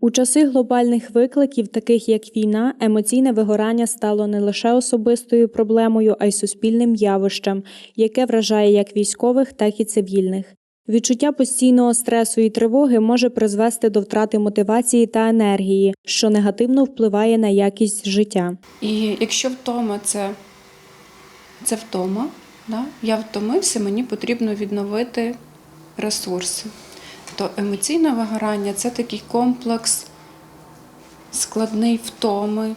У часи глобальних викликів, таких як війна, емоційне вигорання стало не лише особистою проблемою, а й суспільним явищем, яке вражає як військових, так і цивільних. Відчуття постійного стресу і тривоги може призвести до втрати мотивації та енергії, що негативно впливає на якість життя. І якщо втома це, це втома, да? я втомився, мені потрібно відновити ресурси. То емоційне вигорання це такий комплекс складний втоми,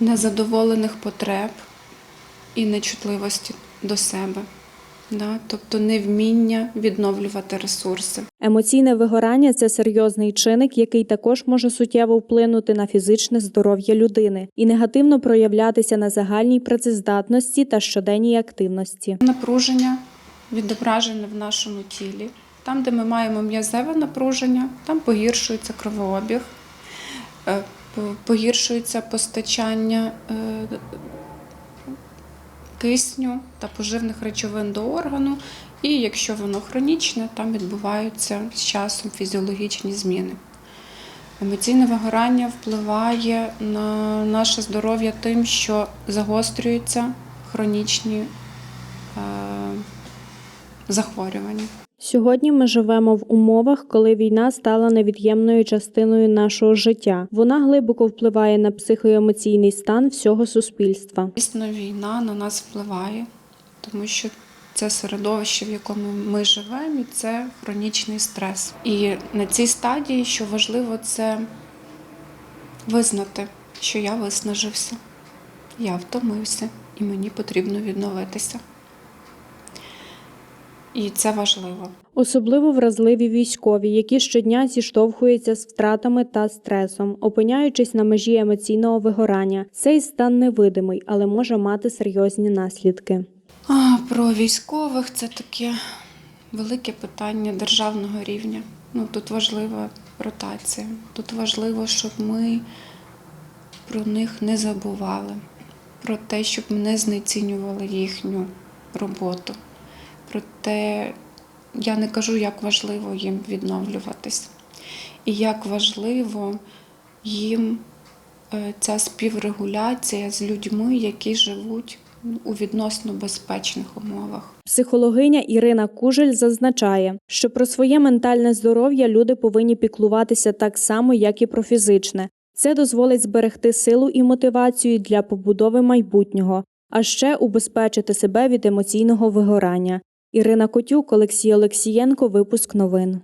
незадоволених потреб і нечутливості до себе. Да? Тобто невміння відновлювати ресурси. Емоційне вигорання це серйозний чинник, який також може суттєво вплинути на фізичне здоров'я людини і негативно проявлятися на загальній працездатності та щоденній активності. Напруження відображене в нашому тілі. Там, де ми маємо м'язеве напруження, там погіршується кровообіг, е, погіршується постачання е, кисню та поживних речовин до органу. І якщо воно хронічне, там відбуваються з часом фізіологічні зміни. Емоційне вигорання впливає на наше здоров'я тим, що загострюються хронічні е, захворювання. Сьогодні ми живемо в умовах, коли війна стала невід'ємною частиною нашого життя. Вона глибоко впливає на психоемоційний стан всього суспільства. Дійсно, війна на нас впливає, тому що це середовище, в якому ми живемо, і це хронічний стрес. І на цій стадії, що важливо, це визнати, що я виснажився, я втомився, і мені потрібно відновитися. І це важливо. Особливо вразливі військові, які щодня зіштовхуються з втратами та стресом, опиняючись на межі емоційного вигорання. Цей стан невидимий, але може мати серйозні наслідки. А, про військових це таке велике питання державного рівня. Ну, тут важлива ротація. Тут важливо, щоб ми про них не забували, про те, щоб не знецінювали їхню роботу. Про те, я не кажу, як важливо їм відновлюватись, і як важливо їм е, ця співрегуляція з людьми, які живуть у відносно безпечних умовах. Психологиня Ірина Кужель зазначає, що про своє ментальне здоров'я люди повинні піклуватися так само, як і про фізичне. Це дозволить зберегти силу і мотивацію для побудови майбутнього, а ще убезпечити себе від емоційного вигорання. Ірина Котюк, Олексій Олексієнко, випуск новин.